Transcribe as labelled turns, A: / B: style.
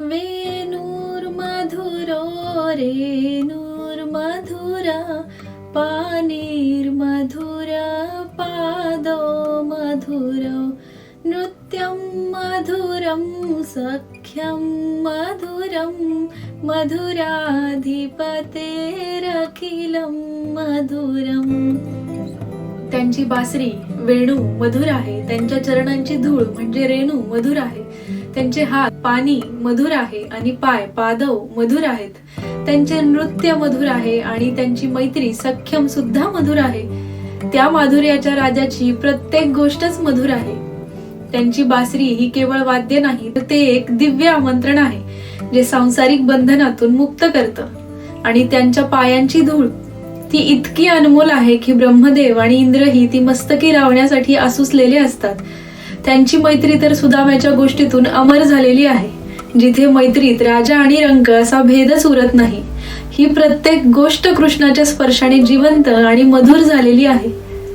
A: वेणुर्मधुरो रेणुर्मधुरा पाणिर्मधुर पादो मधुरो नृत्यं मधुरं सख्यं मधुरं मधुराधिपतेरखिलं मधुरम् त्यांची बासरी वेणू मधुर आहे त्यांच्या चरणांची धूळ म्हणजे रेणू मधुर आहे. त्यांचे हात पाणी मधुर आहे आणि पाय पादव मधुर आहेत. त्यांचे नृत्य मधुर आहे आणि त्यांची मैत्री सख्यम सुद्धा मधुर आहे. त्या माधुर्याच्या राजाची प्रत्येक गोष्टच मधुर आहे. त्यांची बासरी ही केवळ वाद्य नाही तर ते एक दिव्य आमंत्रण आहे जे सांसारिक बंधनातून मुक्त करतं. आणि त्यांच्या पायांची धूळ ती इतकी अनमोल आहे की ब्रह्मदेव आणि इंद्रही ती मस्तकी लावण्यासाठी आसुसलेले असतात. त्यांची मैत्री तर सुदाम्याच्या गोष्टीतून अमर झालेली आहे. जिथे मैत्रीत राजा आणि रंग असा भेदच उरत नाही. ही प्रत्येक गोष्ट कृष्णाच्या स्पर्शाने जिवंत आणि मधुर झालेली आहे.